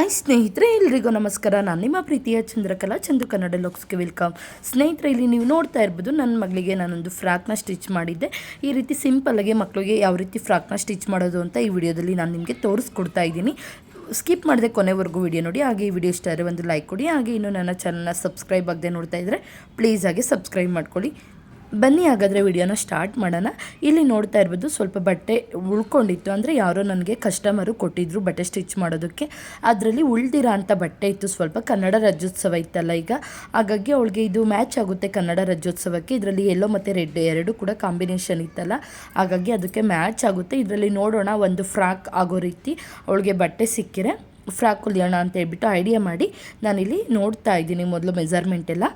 Hi ಸ್ನೇಹಿತರೆ, ಎಲ್ರಿಗೂ ನಮಸ್ಕಾರ. ನಾನು ನಿಮ್ಮ ಪ್ರೀತಿಯ ಚಂದ್ರಕಲಾ, ಚಂದು ಕನ್ನಡ ಲೋಕ್ಸ್ಗೆ ವೆಲ್ಕಮ್. ಸ್ನೇಹಿತರೆ, ಇಲ್ಲಿ ನೀವು ನೋಡ್ತಾ ಇರ್ಬೋದು ನನ್ನ ಮಗಳಿಗೆ ನಾನೊಂದು ಫ್ರಾಕ್ನ ಸ್ಟಿಚ್ ಮಾಡಿದ್ದೆ. ಈ ರೀತಿ ಸಿಂಪಲ್ಲಾಗಿ ಮಕ್ಕಳಿಗೆ ಯಾವ ರೀತಿ ಫ್ರಾಕ್ನ ಸ್ಟಿಚ್ ಮಾಡೋದು ಅಂತ ಈ ವಿಡಿಯೋದಲ್ಲಿ ನಾನು ನಿಮಗೆ ತೋರಿಸ್ಕೊಡ್ತಾ ಇದ್ದೀನಿ. ಸ್ಕಿಪ್ ಮಾಡಿದೆ ಕೊನೆವರೆಗೂ ವಿಡಿಯೋ ನೋಡಿ. ಹಾಗೆ ಈ ವಿಡಿಯೋ ಇಷ್ಟ ಆದರೆ ಒಂದು ಲೈಕ್ ಕೊಡಿ. ಹಾಗೆ ಇನ್ನು ನನ್ನ ಚಾನಲ್ನ ಸಬ್ಸ್ಕ್ರೈಬ್ ಆಗದೆ ನೋಡ್ತಾ ಇದ್ದರೆ ಪ್ಲೀಸ್ ಹಾಗೆ ಸಬ್ಸ್ಕ್ರೈಬ್ ಮಾಡ್ಕೊಳ್ಳಿ. ಬನ್ನಿ ಹಾಗಾದರೆ ವಿಡಿಯೋನ ಸ್ಟಾರ್ಟ್ ಮಾಡೋಣ. ಇಲ್ಲಿ ನೋಡ್ತಾ ಇರ್ಬೋದು ಸ್ವಲ್ಪ ಬಟ್ಟೆ ಉಳ್ಕೊಂಡಿತ್ತು. ಅಂದರೆ ಯಾರೋ ನನಗೆ ಕಸ್ಟಮರು ಕೊಟ್ಟಿದ್ರು ಬಟ್ಟೆ ಸ್ಟಿಚ್ ಮಾಡೋದಕ್ಕೆ. ಅದರಲ್ಲಿ ಉಳ್ದಿರೋ ಅಂಥ ಬಟ್ಟೆ ಇತ್ತು ಸ್ವಲ್ಪ. ಕನ್ನಡ ರಾಜ್ಯೋತ್ಸವ ಇತ್ತಲ್ಲ ಈಗ. ಹಾಗಾಗಿ ಅವಳಿಗೆ ಇದು ಮ್ಯಾಚ್ ಆಗುತ್ತೆ ಕನ್ನಡ ರಾಜ್ಯೋತ್ಸವಕ್ಕೆ. ಇದರಲ್ಲಿ ಎಲ್ಲೋ ಮತ್ತು ರೆಡ್ ಎರಡು ಕೂಡ ಕಾಂಬಿನೇಷನ್ ಇತ್ತಲ್ಲ. ಹಾಗಾಗಿ ಅದಕ್ಕೆ ಮ್ಯಾಚ್ ಆಗುತ್ತೆ. ಇದರಲ್ಲಿ ನೋಡೋಣ ಒಂದು ಫ್ರಾಕ್ ಆಗೋ ರೀತಿ ಅವಳಿಗೆ ಬಟ್ಟೆ ಸಿಕ್ಕಿರೆ ಫ್ರಾಕ್ ಹೊಲಿಯೋಣ ಅಂತ ಹೇಳ್ಬಿಟ್ಟು ಐಡಿಯಾ ಮಾಡಿ ನಾನಿಲ್ಲಿ ನೋಡ್ತಾ ಇದ್ದೀನಿ ಮೊದಲು ಮೆಜರ್ಮೆಂಟ್ ಎಲ್ಲ.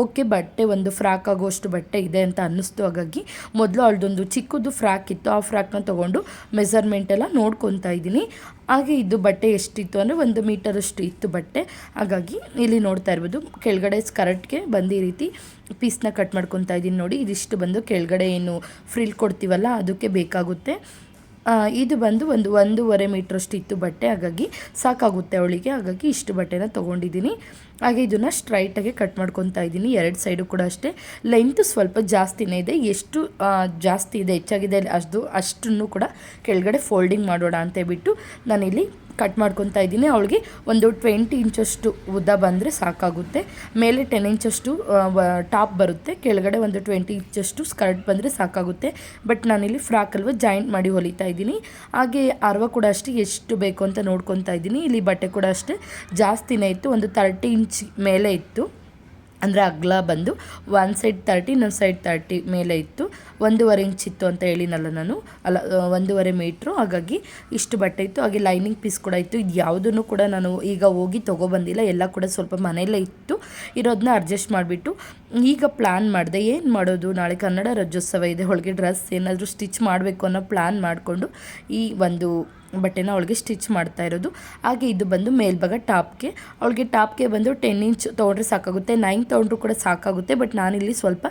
ಓಕೆ, ಬಟ್ಟೆ ಒಂದು ಫ್ರಾಕ್ ಆಗೋಷ್ಟು ಬಟ್ಟೆ ಇದೆ ಅಂತ ಅನ್ನಿಸ್ತು. ಹಾಗಾಗಿ ಮೊದಲು ಅವಳದೊಂದು ಚಿಕ್ಕದು ಫ್ರಾಕ್ ಇತ್ತು. ಆ ಫ್ರಾಕ್ನ ತೊಗೊಂಡು ಮೆಸರ್ಮೆಂಟ್ ಎಲ್ಲ ನೋಡ್ಕೊತಾ ಇದ್ದೀನಿ. ಹಾಗೆ ಇದು ಬಟ್ಟೆ ಎಷ್ಟಿತ್ತು ಅಂದರೆ ಒಂದು ಮೀಟರಷ್ಟು ಇತ್ತು ಬಟ್ಟೆ. ಹಾಗಾಗಿ ಇಲ್ಲಿ ನೋಡ್ತಾ ಇರ್ಬೋದು, ಕೆಳಗಡೆ ಸ್ಕರ್ಟ್ಗೆ ಬಂದು ಈ ರೀತಿ ಪೀಸ್ನ ಕಟ್ ಮಾಡ್ಕೊತಾ ಇದ್ದೀನಿ ನೋಡಿ. ಇದಿಷ್ಟು ಬಂದು ಕೆಳಗಡೆ ಏನು ಫ್ರಿಲ್ ಕೊಡ್ತೀವಲ್ಲ, ಅದಕ್ಕೆ ಬೇಕಾಗುತ್ತೆ. ಇದು ಬಂದು ಒಂದು ಒಂದೂವರೆ ಮೀಟ್ರಷ್ಟು ಇತ್ತು ಬಟ್ಟೆ, ಹಾಗಾಗಿ ಸಾಕಾಗುತ್ತೆ ಅವಳಿಗೆ, ಹಾಗಾಗಿ ಇಷ್ಟು ಬಟ್ಟೆನ ತೊಗೊಂಡಿದ್ದೀನಿ. ಹಾಗೆ ಇದನ್ನು ಸ್ಟ್ರೈಟಾಗೆ ಕಟ್ ಮಾಡ್ಕೊತಾ ಇದ್ದೀನಿ, ಎರಡು ಸೈಡು ಕೂಡ ಅಷ್ಟೇ. ಲೆಂತ್ ಸ್ವಲ್ಪ ಜಾಸ್ತಿನೇ ಇದೆ, ಎಷ್ಟು ಜಾಸ್ತಿ ಇದೆ, ಹೆಚ್ಚಾಗಿದೆ ಅಷ್ಟು, ಅಷ್ಟನ್ನು ಕೂಡ ಕೆಳಗಡೆ ಫೋಲ್ಡಿಂಗ್ ಮಾಡೋಣ ಅಂತ ಹೇಳ್ಬಿಟ್ಟು ನಾನಿಲ್ಲಿ ಕಟ್ ಮಾಡ್ಕೊತಾ ಇದ್ದೀನಿ. ಅವಳಿಗೆ ಒಂದು ಟ್ವೆಂಟಿ ಇಂಚಷ್ಟು ಉದ್ದ ಬಂದರೆ ಸಾಕಾಗುತ್ತೆ. ಮೇಲೆ ಟೆನ್ ಇಂಚಷ್ಟು ಟಾಪ್ ಬರುತ್ತೆ. ಕೆಳಗಡೆ ಒಂದು ಟ್ವೆಂಟಿ ಇಂಚಷ್ಟು ಸ್ಕರ್ಟ್ ಬಂದರೆ ಸಾಕಾಗುತ್ತೆ. ಬಟ್ ನಾನಿಲ್ಲಿ ಫ್ರಾಕ್ ಅಲ್ವ ಜಾಯಿಂಟ್ ಮಾಡಿ ಹೊಲಿತಾ ಇದ್ದೀನಿ. ಹಾಗೆ ಅರ್ವ ಕೂಡ ಅಷ್ಟೇ, ಎಷ್ಟು ಬೇಕು ಅಂತ ನೋಡ್ಕೊತಾ ಇದ್ದೀನಿ. ಇಲ್ಲಿ ಬಟ್ಟೆ ಕೂಡ ಅಷ್ಟೇ. ಜಾಸ್ತಿನೇ ಇತ್ತು, ಒಂದು ತರ್ಟಿ ಇಂಚ್ ಮೇಲೆ ಇತ್ತು. ಅಂದರೆ ಅಗ್ಲ ಬಂದು ಒನ್ ಸೈಡ್ ತರ್ಟಿ ಇನ್ನೊಂದು ಸೈಡ್ ತರ್ಟಿ ಮೇಲೆ ಇತ್ತು. ಒಂದೂವರೆ ಇಂಚ್ ಇತ್ತು ಅಂತ ಹೇಳಿನಲ್ಲ ನಾನು. ಅಲ್ಲ ಒಂದೂವರೆ ಮೀಟ್ರು ಹಾಗಾಗಿ ಇಷ್ಟು ಬಟ್ಟೆ ಇತ್ತು. ಹಾಗೆ ಲೈನಿಂಗ್ ಪೀಸ್ ಕೂಡ ಇತ್ತು. ಇದು ಯಾವುದನ್ನು ಕೂಡ ನಾನು ಈಗ ಹೋಗಿ ತೊಗೊಬಂದಿಲ್ಲ. ಎಲ್ಲ ಕೂಡ ಸ್ವಲ್ಪ ಮನೆಯಲ್ಲೇ ಇತ್ತು. ಇರೋದನ್ನ ಅಡ್ಜಸ್ಟ್ ಮಾಡಿಬಿಟ್ಟು ಈಗ ಪ್ಲ್ಯಾನ್ ಮಾಡಿದೆ. ಏನು ಮಾಡೋದು? ನಾಳೆ ಕನ್ನಡ ರಾಜ್ಯೋತ್ಸವ ಇದೆ. ಹೊಳಗೆ ಡ್ರೆಸ್ ಏನಾದರೂ ಸ್ಟಿಚ್ ಮಾಡಬೇಕು ಅನ್ನೋ ಪ್ಲ್ಯಾನ್ ಮಾಡಿಕೊಂಡು ಈ ಒಂದು ಬಟ್ಟೆನ ಅವಳಿಗೆ ಸ್ಟಿಚ್ ಮಾಡ್ತಾ ಇರೋದು. ಹಾಗೆ ಇದು ಬಂದು ಮೇಲ್ಭಾಗ ಟಾಪ್ಗೆ. ಅವಳಿಗೆ ಟಾಪ್ಗೆ ಬಂದು ಟೆನ್ ಇಂಚ್ ತೊಗೊಂಡ್ರೆ ಸಾಕಾಗುತ್ತೆ ನೈನ್ ತೊಗೊಂಡ್ರು ಕೂಡ ಸಾಕಾಗುತ್ತೆ ಬಟ್ ನಾನಿಲ್ಲಿ ಸ್ವಲ್ಪ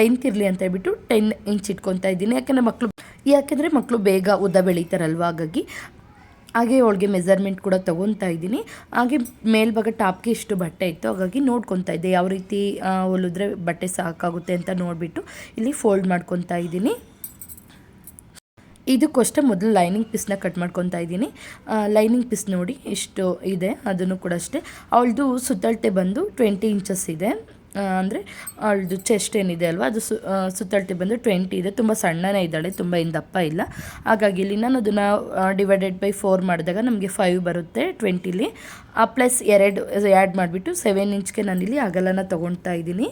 ಲೆಂತ್ ಇರಲಿ ಅಂತ ಹೇಳ್ಬಿಟ್ಟು ಟೆನ್ ಇಂಚ್ ಇಟ್ಕೊತಾ ಇದ್ದೀನಿ. ಯಾಕೆಂದರೆ ಮಕ್ಕಳು ಯಾಕೆಂದರೆ ಮಕ್ಕಳು ಬೇಗ ಉದ್ದ ಬೆಳೀತಾರಲ್ವ ಹಾಗಾಗಿ. ಹಾಗೆ ಅವಳಿಗೆ ಮೆಜರ್ಮೆಂಟ್ ಕೂಡ ತೊಗೊತಾ ಇದ್ದೀನಿ. ಹಾಗೆ ಮೇಲ್ಭಾಗ ಟಾಪ್ಗೆ ಇಷ್ಟು ಬಟ್ಟೆ ಇತ್ತು, ಹಾಗಾಗಿ ನೋಡ್ಕೊತಾ ಇದ್ದೆ. ಯಾವ ರೀತಿ ಹೊಲಿದ್ರೆ ಬಟ್ಟೆ ಸಾಕಾಗುತ್ತೆ ಅಂತ ನೋಡಿಬಿಟ್ಟು ಇಲ್ಲಿ ಫೋಲ್ಡ್ ಮಾಡ್ಕೊತಾ ಇದ್ದೀನಿ. ಇದಕ್ಕಷ್ಟೇ ಮೊದಲು ಲೈನಿಂಗ್ ಪೀಸ್ನ ಕಟ್ ಮಾಡ್ಕೊತಾ ಇದ್ದೀನಿ. ಲೈನಿಂಗ್ ಪೀಸ್ ನೋಡಿ, ಇಷ್ಟು ಇದೆ, ಅದನ್ನು ಕೂಡ ಅಷ್ಟೇ. ಅವಳದು ಸುತ್ತಳತೆ ಬಂದು ಟ್ವೆಂಟಿ ಇಂಚಸ್ ಇದೆ. ಅಂದರೆ ಅವಳದು ಚೆಸ್ಟ್ ಏನಿದೆ ಅಲ್ವಾ, ಅದು ಸು ಸುತ್ತಳತೆ ಬಂದು ಟ್ವೆಂಟಿ ಇದೆ. ತುಂಬ ಸಣ್ಣನೇ ಇದ್ದಾಳೆ, ತುಂಬ ಏನು ದಪ್ಪ ಇಲ್ಲ. ಹಾಗಾಗಿ ಇಲ್ಲಿ ನಾನು ಅದನ್ನು ಡಿವೈಡೆಡ್ ಬೈ ಫೋರ್ ಮಾಡಿದಾಗ ನಮಗೆ ಫೈವ್ ಬರುತ್ತೆ ಟ್ವೆಂಟಿಲಿ. ಪ್ಲಸ್ ಎರಡು ಆ್ಯಡ್ ಮಾಡಿಬಿಟ್ಟು ಸೆವೆನ್ ಇಂಚ್ಗೆ ನಾನಿಲ್ಲಿ ಅಗಲನ ತೊಗೊಳ್ತಾ ಇದ್ದೀನಿ.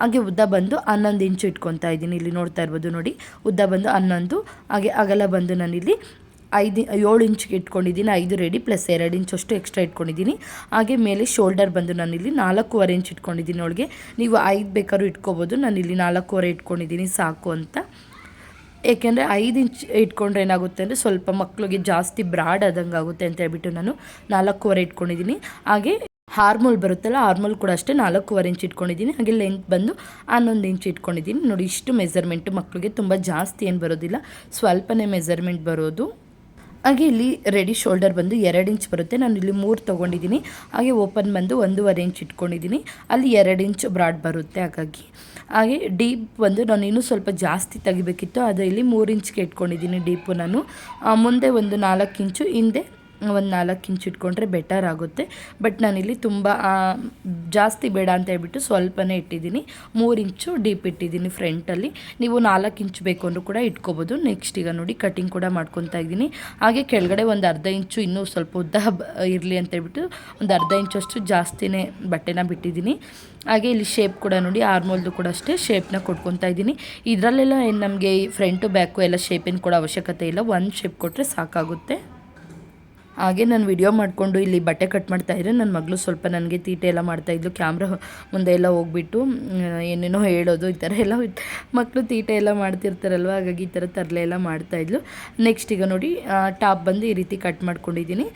ಹಾಗೆ ಉದ್ದ ಬಂದು ಹನ್ನೊಂದು ಇಂಚು ಇಟ್ಕೊತಾ ಇದ್ದೀನಿ. ಇಲ್ಲಿ ನೋಡ್ತಾ ಇರ್ಬೋದು ನೋಡಿ. ಉದ್ದ ಬಂದು ಹನ್ನೊಂದು, ಹಾಗೆ ಅಗಲ ಬಂದು ನಾನಿಲ್ಲಿ ಐದು, ಏಳು ಇಂಚಿಗೆ ಇಟ್ಕೊಂಡಿದ್ದೀನಿ. ಐದು ರೆಡಿ ಪ್ಲಸ್ ಎರಡು ಇಂಚು ಅಷ್ಟು ಎಕ್ಸ್ಟ್ರಾ ಇಟ್ಕೊಂಡಿದ್ದೀನಿ. ಹಾಗೆ ಮೇಲೆ ಶೋಲ್ಡರ್ ಬಂದು ನಾನಿಲ್ಲಿ ನಾಲ್ಕೂವರೆ ಇಂಚ್ ಇಟ್ಕೊಂಡಿದ್ದೀನಿ ಅವಳಿಗೆ. ನೀವು ಐದು ಬೇಕಾದ್ರೂ ಇಟ್ಕೋಬೋದು. ನಾನಿಲ್ಲಿ ನಾಲ್ಕೂವರೆ ಇಟ್ಕೊಂಡಿದ್ದೀನಿ, ಸಾಕು ಅಂತ. ಏಕೆಂದರೆ ಐದು ಇಂಚ್ ಇಟ್ಕೊಂಡ್ರೆ ಏನಾಗುತ್ತೆ ಅಂದರೆ ಸ್ವಲ್ಪ ಮಕ್ಕಳಿಗೆ ಜಾಸ್ತಿ ಬ್ರಾಡ್ ಆದಂಗೆ ಆಗುತ್ತೆ ಅಂತ ಹೇಳ್ಬಿಟ್ಟು ನಾನು ನಾಲ್ಕೂವರೆ ಇಟ್ಕೊಂಡಿದ್ದೀನಿ. ಹಾಗೆ ಹಾರ್ಮೋಲ್ ಬರುತ್ತಲ್ಲ, ಹಾರ್ಮೋಲ್ ಕೂಡ ಅಷ್ಟೇ ನಾಲ್ಕೂವರೆ ಇಂಚ್ ಇಟ್ಕೊಂಡಿದ್ದೀನಿ. ಹಾಗೆ ಲೆಂತ್ ಬಂದು ಹನ್ನೊಂದು ಇಂಚ್ ಇಟ್ಕೊಂಡಿದ್ದೀನಿ. ನೋಡಿ, ಇಷ್ಟು ಮೆಸರ್ಮೆಂಟು ಮಕ್ಕಳಿಗೆ ತುಂಬ ಜಾಸ್ತಿ ಏನು ಬರೋದಿಲ್ಲ. ಸ್ವಲ್ಪನೇ ಮೆಸರ್ಮೆಂಟ್ ಬರೋದು. ಹಾಗೆ ಇಲ್ಲಿ ರೆಡಿ ಶೋಲ್ಡರ್ ಬಂದು ಎರಡು ಇಂಚ್ ಬರುತ್ತೆ. ನಾನು ಇಲ್ಲಿ ಮೂರು ತೊಗೊಂಡಿದ್ದೀನಿ. ಹಾಗೆ ಓಪನ್ ಬಂದು ಒಂದೂವರೆ ಇಂಚ್ ಇಟ್ಕೊಂಡಿದ್ದೀನಿ. ಅಲ್ಲಿ ಎರಡು ಇಂಚ್ ಬ್ರಾಡ್ ಬರುತ್ತೆ ಹಾಗಾಗಿ. ಹಾಗೆ ಡೀಪ್ ಬಂದು ನಾನು ಇನ್ನೂ ಸ್ವಲ್ಪ ಜಾಸ್ತಿ ತೆಗಿಬೇಕಿತ್ತು. ಅದು ಇಲ್ಲಿ ಮೂರು ಇಂಚ್ಗೆ ಇಟ್ಕೊಂಡಿದ್ದೀನಿ ಡೀಪು ನಾನು. ಮುಂದೆ ಒಂದು ನಾಲ್ಕು ಇಂಚು, ಹಿಂದೆ ಒಂದು ನಾಲ್ಕು ಇಂಚ್ ಇಟ್ಕೊಂಡ್ರೆ ಬೆಟರ್ ಆಗುತ್ತೆ. ಬಟ್ ನಾನಿಲ್ಲಿ ತುಂಬ ಜಾಸ್ತಿ ಬೇಡ ಅಂತ ಹೇಳ್ಬಿಟ್ಟು ಸ್ವಲ್ಪನೇ ಇಟ್ಟಿದ್ದೀನಿ. ಮೂರು ಇಂಚು ಡೀಪ್ ಇಟ್ಟಿದ್ದೀನಿ ಫ್ರಂಟಲ್ಲಿ ನೀವು ನಾಲ್ಕು ಇಂಚು ಬೇಕು ಅಂದರೂ ಕೂಡ ಇಟ್ಕೋಬೋದು. ನೆಕ್ಸ್ಟ್ ಈಗ ನೋಡಿ ಕಟಿಂಗ್ ಕೂಡ ಮಾಡ್ಕೊತಾ ಇದ್ದೀನಿ. ಹಾಗೆ ಕೆಳಗಡೆ ಒಂದು ಅರ್ಧ ಇಂಚು ಇನ್ನೂ ಸ್ವಲ್ಪ ಉದ್ದ ಇರಲಿ ಅಂತ ಹೇಳ್ಬಿಟ್ಟು ಒಂದು ಅರ್ಧ ಇಂಚಷ್ಟು ಜಾಸ್ತಿನೇ ಬಟ್ಟೆನ ಬಿಟ್ಟಿದ್ದೀನಿ. ಹಾಗೆ ಇಲ್ಲಿ ಶೇಪ್ ಕೂಡ ನೋಡಿ, ಆರ್ಮೋಲ್ದು ಕೂಡ ಅಷ್ಟೇ ಶೇಪ್ನ ಕೊಟ್ಕೊತಾ ಇದ್ದೀನಿ. ಇದರಲ್ಲೆಲ್ಲ ಏನು ನಮಗೆ ಈ ಫ್ರಂಟು ಬ್ಯಾಕು ಎಲ್ಲ ಶೇಪಿನ ಕೂಡ ಅವಶ್ಯಕತೆ ಇಲ್ಲ. ಒಂದು ಶೇಪ್ ಕೊಟ್ಟರೆ ಸಾಕಾಗುತ್ತೆ. ಹಾಗೆ ನಾನು ವಿಡಿಯೋ ಮಾಡಿಕೊಂಡು ಇಲ್ಲಿ ಬಟ್ಟೆ ಕಟ್ ಮಾಡ್ತಾ ಇದ್ದರೆ ನನ್ನ ಮಗಳು ಸ್ವಲ್ಪ ನನಗೆ ತೀಟೆ ಎಲ್ಲ ಮಾಡ್ತಾಯಿದ್ಲು ಕ್ಯಾಮ್ರಾ ಮುಂದೆ ಎಲ್ಲ ಹೋಗ್ಬಿಟ್ಟು ಏನೇನೋ ಹೇಳೋದು, ಈ ಥರ ಎಲ್ಲ ಮಕ್ಕಳು ತೀಟೆ ಎಲ್ಲ ಮಾಡ್ತಿರ್ತಾರಲ್ವ, ಹಾಗಾಗಿ ಈ ಥರ ತರಲೆ ಎಲ್ಲ ಮಾಡ್ತಾಯಿದ್ಲು ನೆಕ್ಸ್ಟ್ ಈಗ ನೋಡಿ ಟಾಪ್ ಬಂದು ಈ ರೀತಿ ಕಟ್ ಮಾಡ್ಕೊಂಡಿದ್ದೀನಿ.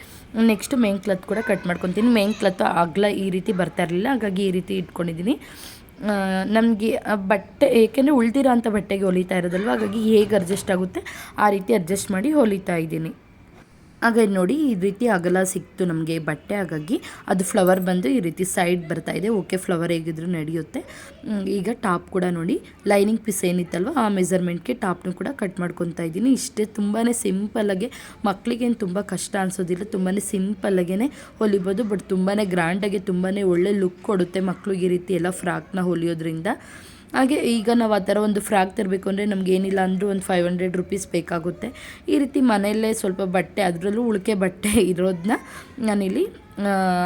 ನೆಕ್ಸ್ಟ್ ಮೇನ್ ಕ್ಲತ್ ಕೂಡ ಕಟ್ ಮಾಡ್ಕೊತೀನಿ. ಮೇನ್ ಕ್ಲತ್ ಅಗಲ ಈ ರೀತಿ ಬರ್ತಾ ಇರಲಿಲ್ಲ, ಹಾಗಾಗಿ ಈ ರೀತಿ ಇಟ್ಕೊಂಡಿದ್ದೀನಿ. ನಮಗೆ ಬಟ್ಟೆ, ಏಕೆಂದರೆ ಉಳ್ದಿರೋ ಅಂಥ ಬಟ್ಟೆಗೆ ಹೊಲಿತಾ ಇರೋದಲ್ವ, ಹಾಗಾಗಿ ಹೇಗೆ ಅಡ್ಜಸ್ಟ್ ಆಗುತ್ತೆ, ಆ ರೀತಿ ಅಡ್ಜಸ್ಟ್ ಮಾಡಿ ಹೊಲಿತಾ ಇದ್ದೀನಿ. ಹಾಗಾಗಿ ನೋಡಿ ಈ ರೀತಿ ಅಗಲ ಸಿಕ್ತು ನಮಗೆ, ಬಟ್ಟೆ ಹಾಗಾಗಿ. ಅದು ಫ್ಲವರ್ ಬಂದು ಈ ರೀತಿ ಸೈಡ್ ಬರ್ತಾ ಇದೆ. ಓಕೆ ಫ್ಲವರ್ ಹೇಗಿದ್ರು ನಡೆಯುತ್ತೆ. ಈಗ ಟಾಪ್ ಕೂಡ ನೋಡಿ. ಲೈನಿಂಗ್ ಪೀಸ್ ಏನಿತ್ತಲ್ವ, ಆ ಮೆಸರ್ಮೆಂಟ್ಗೆ ಟಾಪ್ನು ಕೂಡ ಕಟ್ ಮಾಡ್ಕೊತಾ ಇದ್ದೀನಿ. ಇಷ್ಟೇ ತುಂಬಾ ಸಿಂಪಲ್ಲಾಗೆ ಮಕ್ಕಳಿಗೇನು ತುಂಬ ಕಷ್ಟ ಅನಿಸೋದಿಲ್ಲ. ತುಂಬಾ ಸಿಂಪಲ್ಲಾಗೇ ಹೊಲಿಬೋದು ಬಟ್ ತುಂಬಾ ಗ್ರ್ಯಾಂಡಾಗಿ ತುಂಬಾ ಒಳ್ಳೆ ಲುಕ್ ಕೊಡುತ್ತೆ ಮಕ್ಕಳಿಗೆ ಈ ರೀತಿ ಎಲ್ಲ ಫ್ರಾಕ್ನ ಹೊಲಿಯೋದ್ರಿಂದ. ಹಾಗೆ ಈಗ ನಾವು ಆ ಥರ ಒಂದು ಫ್ರಾಕ್ ತರಬೇಕು ಅಂದರೆ ನಮ್ಗೆ ಏನಿಲ್ಲ ಅಂದರೂ ಒಂದು ಫೈವ್ ಹಂಡ್ರೆಡ್ ರುಪೀಸ್ ಬೇಕಾಗುತ್ತೆ. ಈ ರೀತಿ ಮನೆಯಲ್ಲೇ ಸ್ವಲ್ಪ ಬಟ್ಟೆ, ಅದರಲ್ಲೂ ಉಳಿಕೆ ಬಟ್ಟೆ ಇರೋದನ್ನ ನಾನಿಲ್ಲಿ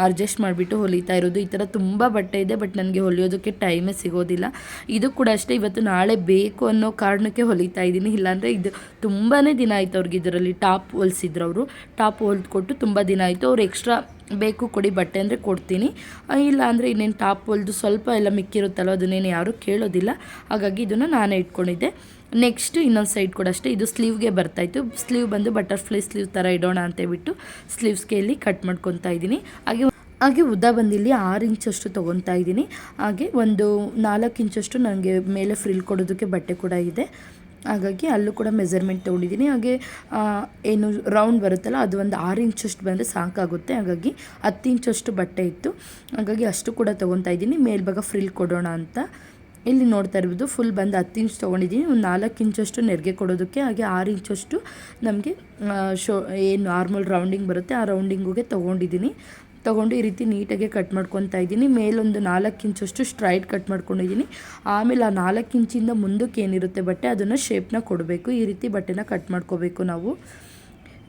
ಅಡ್ಜಸ್ಟ್ ಮಾಡಿಬಿಟ್ಟು ಹೊಲಿತಾ ಇರೋದು. ಈ ಥರ ತುಂಬ ಬಟ್ಟೆ ಇದೆ, ಬಟ್ ನನಗೆ ಹೊಲಿಯೋದಕ್ಕೆ ಟೈಮೇ ಸಿಗೋದಿಲ್ಲ. ಇದು ಕೂಡ ಅಷ್ಟೇ, ಇವತ್ತು ನಾಳೆ ಬೇಕು ಅನ್ನೋ ಕಾರಣಕ್ಕೆ ಹೊಲಿತಾ ಇದ್ದೀನಿ. ಇಲ್ಲಾಂದರೆ ಇದು ತುಂಬಾ ದಿನ ಆಯಿತು ಅವ್ರಿಗೆ ಇದರಲ್ಲಿ ಟಾಪ್ ಹೊಲಿಸಿದ್ರು ಅವರು. ಟಾಪ್ ಹೊಲ್ದು ಕೊಟ್ಟು ತುಂಬ ದಿನ ಆಯಿತು. ಅವ್ರು ಎಕ್ಸ್ಟ್ರಾ ಬೇಕು ಕೊಡಿ ಬಟ್ಟೆ ಅಂದರೆ ಕೊಡ್ತೀನಿ. ಇಲ್ಲ ಅಂದರೆ ಇನ್ನೇನು ಟಾಪ್ ಹೊಲಿದು ಸ್ವಲ್ಪ ಎಲ್ಲ ಮಿಕ್ಕಿರುತ್ತಲ್ಲ ಅದನ್ನೇನು ಯಾರೂ ಕೇಳೋದಿಲ್ಲ. ಹಾಗಾಗಿ ಇದನ್ನು ನಾನೇ ಇಟ್ಕೊಂಡಿದ್ದೆ. ನೆಕ್ಸ್ಟ್ ಇನ್ನೊಂದು ಸೈಡ್ ಕೂಡ ಅಷ್ಟೇ, ಇದು ಸ್ಲೀವ್ಗೆ ಬರ್ತಾಯಿತ್ತು. ಸ್ಲೀವ್ ಬಂದು ಬಟರ್ಫ್ಲೈ ಸ್ಲೀವ್ ಥರ ಇಡೋಣ ಅಂತ ಬಿಟ್ಟು ಸ್ಲೀವ್ಸ್ಗೆ ಇಲ್ಲಿ ಕಟ್ ಮಾಡ್ಕೊತಾ ಇದ್ದೀನಿ. ಹಾಗೆ ಹಾಗೆ ಉದ್ದ ಬಂದಿಲ್ಲಿ ಆರು ಇಂಚಷ್ಟು ತೊಗೊತಾ ಇದ್ದೀನಿ. ಹಾಗೆ ಒಂದು ನಾಲ್ಕು ಇಂಚಷ್ಟು ನನಗೆ ಮೇಲೆ ಫ್ರಿಲ್ ಕೊಡೋದಕ್ಕೆ ಬಟ್ಟೆ ಕೂಡ ಇದೆ. ಹಾಗಾಗಿ ಅಲ್ಲೂ ಕೂಡ ಮೆಸರ್ಮೆಂಟ್ ತೊಗೊಂಡಿದ್ದೀನಿ. ಹಾಗೆ ಏನು ರೌಂಡ್ ಬರುತ್ತಲ್ಲ, ಅದು ಒಂದು ಆರು ಇಂಚಷ್ಟು ಬಂದರೆ ಸಾಕಾಗುತ್ತೆ. ಹಾಗಾಗಿ ಹತ್ತು ಇಂಚಷ್ಟು ಬಟ್ಟೆ ಇತ್ತು. ಹಾಗಾಗಿ ಅಷ್ಟು ಕೂಡ ತೊಗೊತಾ ಇದ್ದೀನಿ. ಮೇಲ್ಭಾಗ ಫ್ರಿಲ್ ಕೊಡೋಣ ಅಂತ. ಇಲ್ಲಿ ನೋಡ್ತಾ ಇರ್ಬೋದು ಫುಲ್ ಬಂದು ಹತ್ತು ಇಂಚ್ ತೊಗೊಂಡಿದ್ದೀನಿ. ಒಂದು ನಾಲ್ಕು ಇಂಚಷ್ಟು ನೆರಿಗೆ ಕೊಡೋದಕ್ಕೆ, ಹಾಗೆ ಆರು ಇಂಚಷ್ಟು ನಮಗೆ ಶೋ, ಏನು ನಾರ್ಮಲ್ ರೌಂಡಿಂಗ್ ಬರುತ್ತೆ. ಆ ರೌಂಡಿಂಗುಗೆ ತೊಗೊಂಡಿದ್ದೀನಿ. ತೊಗೊಂಡು ಈ ರೀತಿ ನೀಟಾಗಿ ಕಟ್ ಮಾಡ್ಕೊತಾ ಇದ್ದೀನಿ. ಮೇಲೊಂದು ನಾಲ್ಕು ಇಂಚಷ್ಟು ಸ್ಟ್ರೈಟ್ ಕಟ್ ಮಾಡ್ಕೊಂಡಿದ್ದೀನಿ. ಆಮೇಲೆ ಆ ನಾಲ್ಕು ಇಂಚಿಂದ ಮುಂದಕ್ಕೆ ಏನಿರುತ್ತೆ ಬಟ್ಟೆ, ಅದನ್ನು ಶೇಪ್ನ ಕೊಡಬೇಕು. ಈ ರೀತಿ ಬಟ್ಟೆನ ಕಟ್ ಮಾಡ್ಕೋಬೇಕು ನಾವು.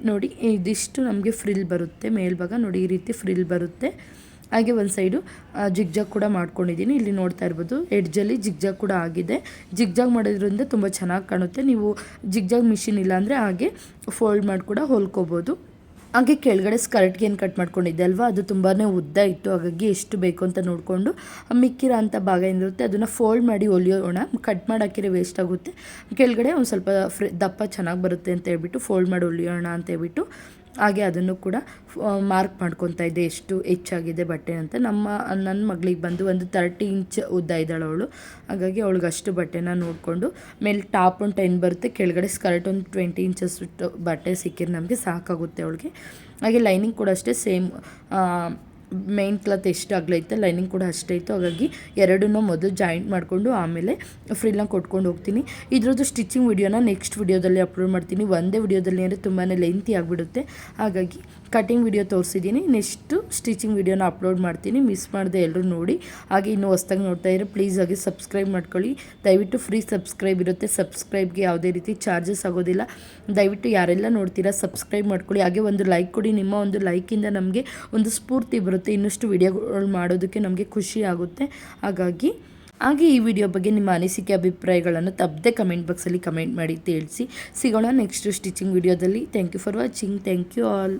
ನೋಡಿ, ಇದಿಷ್ಟು ನಮಗೆ ಫ್ರಿಲ್ ಬರುತ್ತೆ. ಮೇಲ್ಭಾಗ ನೋಡಿ, ಈ ರೀತಿ ಫ್ರಿಲ್ ಬರುತ್ತೆ. ಹಾಗೆ ಒಂದು ಸೈಡು ಜಿಗ್ಜಾಗ್ ಕೂಡ ಮಾಡ್ಕೊಂಡಿದ್ದೀನಿ. ಇಲ್ಲಿ ನೋಡ್ತಾ ಇರ್ಬೋದು, ಎಡ್ಜಲ್ಲಿ ಜಿಗ್ಜಾಗ್ ಕೂಡ ಆಗಿದೆ. ಜಿಗ್ಜಾಗ್ ಮಾಡೋದ್ರಿಂದ ತುಂಬ ಚೆನ್ನಾಗಿ ಕಾಣುತ್ತೆ. ನೀವು ಜಿಗ್ಜಾಗ್ ಮಿಷಿನ್ ಇಲ್ಲ ಅಂದರೆ ಹಾಗೆ ಫೋಲ್ಡ್ ಮಾಡಿ ಕೂಡ ಹೊಲ್ಕೋಬೋದು. ಹಾಗೆ ಕೆಳಗಡೆ ಸ್ಕರ್ಟ್ಗೆ ಏನು ಕಟ್ ಮಾಡ್ಕೊಂಡಿದ್ದೆ ಅಲ್ವಾ? ಅದು ತುಂಬಾ ಉದ್ದ ಇತ್ತು. ಹಾಗಾಗಿ ಎಷ್ಟು ಬೇಕು ಅಂತ ನೋಡಿಕೊಂಡು ಮಿಕ್ಕಿರೋ ಅಂಥ ಭಾಗ ಏನಿರುತ್ತೆ ಅದನ್ನು ಫೋಲ್ಡ್ ಮಾಡಿ ಹೊಲಿಯೋಣ. ಕಟ್ ಮಾಡಾಕಿರೋ ವೇಸ್ಟ್ ಆಗುತ್ತೆ. ಕೆಳಗಡೆ ಒಂದು ಸ್ವಲ್ಪ ದಪ್ಪ ಚೆನ್ನಾಗಿ ಬರುತ್ತೆ ಅಂತ ಹೇಳ್ಬಿಟ್ಟು, ಫೋಲ್ಡ್ ಮಾಡಿ ಹೊಲಿಯೋಣ ಅಂತ ಹೇಳ್ಬಿಟ್ಟು ಹಾಗೆ ಅದನ್ನು ಕೂಡ ಮಾರ್ಕ್ ಮಾಡ್ಕೊತಾ ಇದ್ದೆ. ಎಷ್ಟು ಹೆಚ್ಚಾಗಿದೆ ಬಟ್ಟೆ ಅಂತ. ನಮ್ಮ ನನ್ನ ಮಗಳಿಗೆ ಬಂದು ಒಂದು ತರ್ಟಿ ಇಂಚ್ ಉದ್ದ ಇದ್ದಾಳೆ ಅವಳು. ಹಾಗಾಗಿ ಅವಳಿಗೆ ಅಷ್ಟು ಬಟ್ಟೆನ ನೋಡಿಕೊಂಡು ಮೇಲೆ ಟಾಪ್ ಒಂದು ಟೆನ್ ಬರುತ್ತೆ. ಕೆಳಗಡೆ ಸ್ಕರ್ಟ್ ಒಂದು ಟ್ವೆಂಟಿ ಇಂಚಸ್ ಬಟ್ಟೆ ಸಿಕ್ಕಿದ್ರೆ ನಮಗೆ ಸಾಕಾಗುತ್ತೆ ಅವಳಿಗೆ. ಹಾಗೆ ಲೈನಿಂಗ್ ಕೂಡ ಅಷ್ಟೇ ಸೇಮ್ ಮೇನ್ ಕ್ಲಾತ್ ಎಷ್ಟು ಆಗಲೈತೆ ಲೈನಿಂಗ್ ಕೂಡ ಅಷ್ಟೇ ಇತ್ತು. ಹಾಗಾಗಿ ಎರಡನ್ನೂ ಮೊದಲು ಜಾಯಿಂಟ್ ಮಾಡಿಕೊಂಡು ಆಮೇಲೆ ಫ್ರಿಲ್ನ ಕೊಟ್ಕೊಂಡು ಹೋಗ್ತೀನಿ. ಇದ್ರದ್ದು ಸ್ಟಿಚಿಂಗ್ ವಿಡಿಯೋನ ನೆಕ್ಸ್ಟ್ ವಿಡಿಯೋದಲ್ಲಿ ಅಪ್ಲೋಡ್ ಮಾಡ್ತೀನಿ. ಒಂದೇ ವಿಡಿಯೋದಲ್ಲಿ ಅಂದರೆ ತುಂಬಾ ಲೆಂತಿ ಆಗಿಬಿಡುತ್ತೆ. ಹಾಗಾಗಿ ಕಟಿಂಗ್ ವಿಡಿಯೋ ತೋರಿಸಿದ್ದೀನಿ. ನೆಕ್ಸ್ಟು ಸ್ಟಿಚಿಂಗ್ ವಿಡಿಯೋನ ಅಪ್ಲೋಡ್ ಮಾಡ್ತೀನಿ. ಮಿಸ್ ಮಾಡದೆ ಎಲ್ಲರೂ ನೋಡಿ. ಹಾಗೆ ಇನ್ನೂ ಹೊಸ್ದಾಗಿ ನೋಡ್ತಾ ಇದ್ರೆ ಪ್ಲೀಸ್ ಆಗಿ ಸಬ್ಸ್ಕ್ರೈಬ್ ಮಾಡ್ಕೊಳ್ಳಿ. ದಯವಿಟ್ಟು ಫ್ರೀ ಸಬ್ಸ್ಕ್ರೈಬ್ ಇರುತ್ತೆ. ಸಬ್ಸ್ಕ್ರೈಬ್ಗೆ ಯಾವುದೇ ರೀತಿ ಚಾರ್ಜಸ್ ಆಗೋದಿಲ್ಲ. ದಯವಿಟ್ಟು ಯಾರೆಲ್ಲ ನೋಡ್ತೀರಾ ಸಬ್ಸ್ಕ್ರೈಬ್ ಮಾಡ್ಕೊಳ್ಳಿ. ಹಾಗೆ ಒಂದು ಲೈಕ್ ಕೊಡಿ. ನಿಮ್ಮ ಒಂದು ಲೈಕಿಂದ ನಮಗೆ ಒಂದು ಸ್ಫೂರ್ತಿ ಬರುತ್ತೆ. ಇನ್ನಷ್ಟು ವಿಡಿಯೋಗಳು ಮಾಡೋದಕ್ಕೆ ನಮಗೆ ಖುಷಿ ಆಗುತ್ತೆ. ಹಾಗಾಗಿ, ಹಾಗೆ ಈ ವಿಡಿಯೋ ಬಗ್ಗೆ ನಿಮ್ಮ ಅನಿಸಿಕೆ, ಅಭಿಪ್ರಾಯಗಳನ್ನು ತಪ್ಪದೆ ಕಮೆಂಟ್ ಬಾಕ್ಸಲ್ಲಿ ಕಮೆಂಟ್ ಮಾಡಿ ತಿಳಿಸಿ. ಸಿಗೋಣ ನೆಕ್ಸ್ಟ್ ಸ್ಟಿಚಿಂಗ್ ವಿಡಿಯೋದಲ್ಲಿ. Thank you for watching. Thank you all.